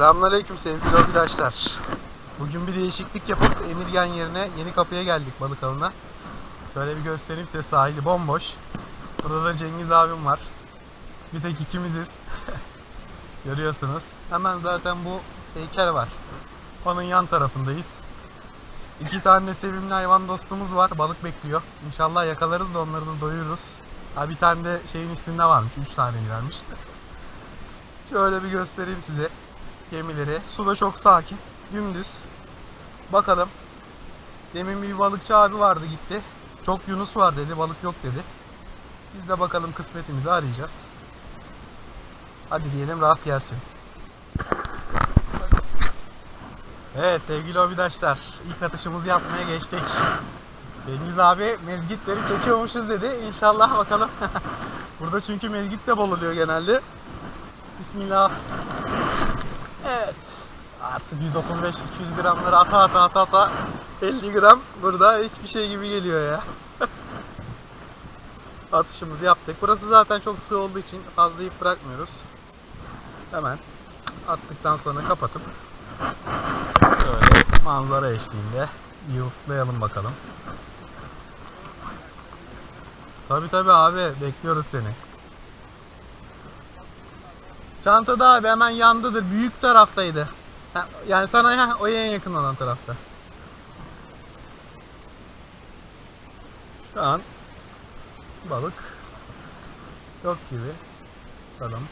Selamünaleyküm sevgili arkadaşlar. Bugün bir değişiklik yapıp Emirgen yerine yeni kapıya geldik balık avına. Şöyle bir göstereyim size sahili bomboş. Burada da Cengiz abim var. Bir tek ikimiziz. Görüyorsunuz. Hemen zaten bu heykel var. Onun yan tarafındayız. İki tane sevimli hayvan dostumuz var. Balık bekliyor. İnşallah yakalarız da onları da doyururuz. Ha bir tane de şeyin üstünde varmış. Üç tane vermiş. Şöyle bir göstereyim size gemileri. Su da çok sakin. Dümdüz. Bakalım. Demin bir balıkçı abi vardı gitti. Çok Yunus var dedi. Balık yok dedi. Biz de bakalım kısmetimizi arayacağız. Hadi diyelim rast gelsin. Evet sevgili obidaşlar. ilk atışımızı yapmaya geçtik. Cengiz abi mezgitleri çekiyormuşuz dedi. İnşallah bakalım. Burada çünkü mezgit de bol oluyor genelde. Bismillah. Evet. Artık 135-200 gramları ata ata ata ata 50 gram burada hiçbir şey gibi geliyor ya. Atışımızı yaptık. Burası zaten çok sığ olduğu için fazla ip bırakmıyoruz. Hemen attıktan sonra kapatıp şöyle manzara eşliğinde yurtlayalım bakalım. Tabi tabi abi bekliyoruz seni. Çantada abi hemen yandadır. Büyük taraftaydı. Yani sana ha, o en yakın olan tarafta. Şu an balık yok gibi. Bakalım.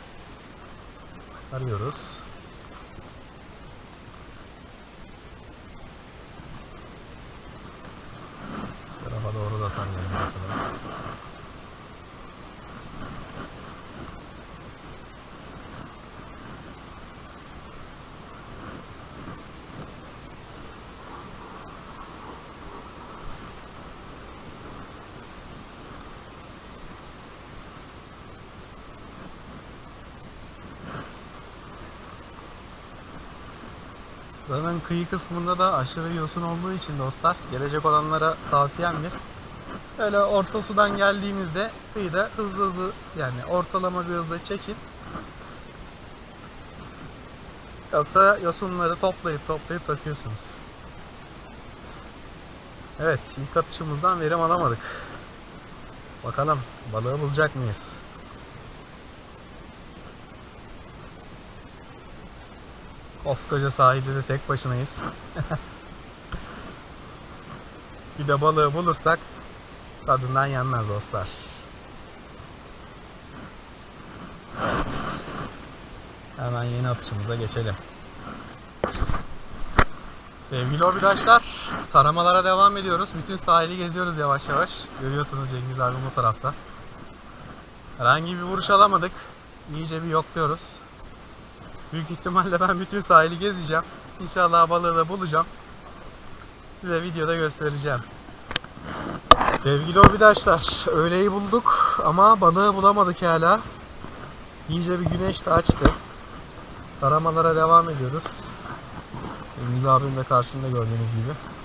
Arıyoruz. Şu tarafa doğru da tanıyorum. bakalım. Zaten kıyı kısmında da aşırı yosun olduğu için dostlar gelecek olanlara tavsiyemdir. Öyle orta sudan geldiğinizde kıyıda hızlı hızlı yani ortalama bir hızla çekin. Yoksa yosunları toplayıp toplayıp takıyorsunuz. Evet ilk atışımızdan verim alamadık. Bakalım balığı bulacak mıyız? Koskoca sahilde de tek başınayız. bir de balığı bulursak tadından yenmez dostlar. Hemen yeni atışımıza geçelim. Sevgili obidaşlar, taramalara devam ediyoruz. Bütün sahili geziyoruz yavaş yavaş. Görüyorsunuz Cengiz abi bu tarafta. Herhangi bir vuruş alamadık. İyice bir yokluyoruz. Büyük ihtimalle ben bütün sahili gezeceğim. İnşallah balığı da bulacağım. Size videoda göstereceğim. Sevgili obidaşlar, öğleyi bulduk ama balığı bulamadık hala. İyice bir güneş de açtı. Taramalara devam ediyoruz. Cengiz abim de karşımda gördüğünüz gibi.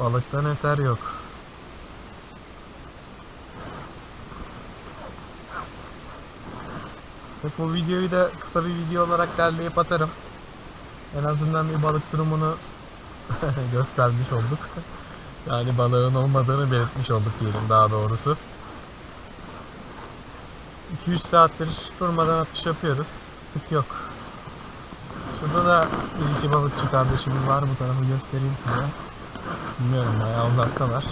Balıktan eser yok. Bak bu videoyu da kısa bir video olarak derleyip atarım. En azından bir balık durumunu göstermiş olduk. Yani balığın olmadığını belirtmiş olduk diyelim daha doğrusu. 2-3 saattir durmadan atış yapıyoruz. Tık yok. Şurada da bir iki balıkçı kardeşimiz var. Bu tarafı göstereyim size. Bilmiyorum bayağı uzaktalar.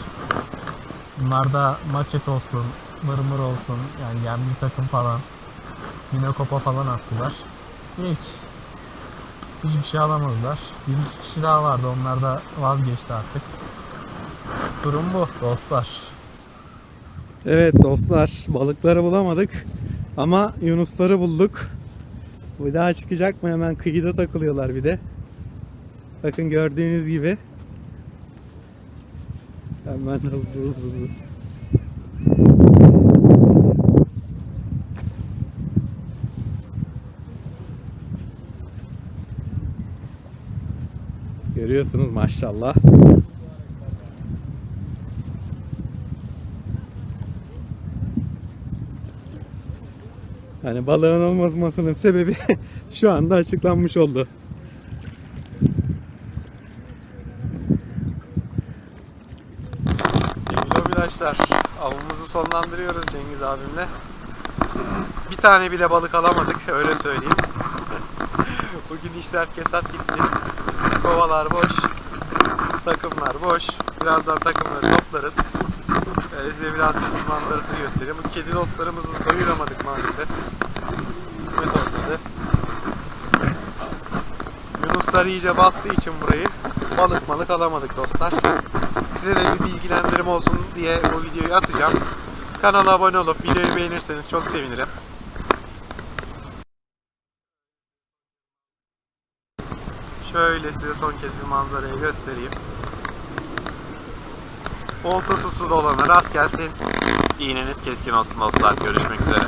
Bunlar da maket olsun, mırmır olsun, yani yemli takım falan. Yine kopa falan attılar. Hiç. Hiçbir şey alamadılar. Bir iki kişi daha vardı onlar da vazgeçti artık. Durum bu dostlar. Evet dostlar balıkları bulamadık ama yunusları bulduk. Bir daha çıkacak mı hemen kıyıda takılıyorlar bir de. Bakın gördüğünüz gibi. Hemen hızlı hızlı. Görüyorsunuz maşallah. Yani balığın olmasının sebebi şu anda açıklanmış oldu. Arkadaşlar, avımızı sonlandırıyoruz Cengiz abimle. Bir tane bile balık alamadık, öyle söyleyeyim. Bugün işler kesat gitti. Kovalar boş, takımlar boş. Birazdan takımları toplarız. Ee, size biraz manzarasını göstereyim. Bu kedi dostlarımızı doyuramadık maalesef. Kısmet olmadı. Yunuslar iyice bastığı için burayı balık malık alamadık dostlar. Size bir bilgilendirme olsun diye bu videoyu atacağım. Kanala abone olup videoyu beğenirseniz çok sevinirim. Şöyle size son kez bir manzarayı göstereyim. Oltası su dolana rast gelsin. İğneniz keskin olsun dostlar. Görüşmek üzere.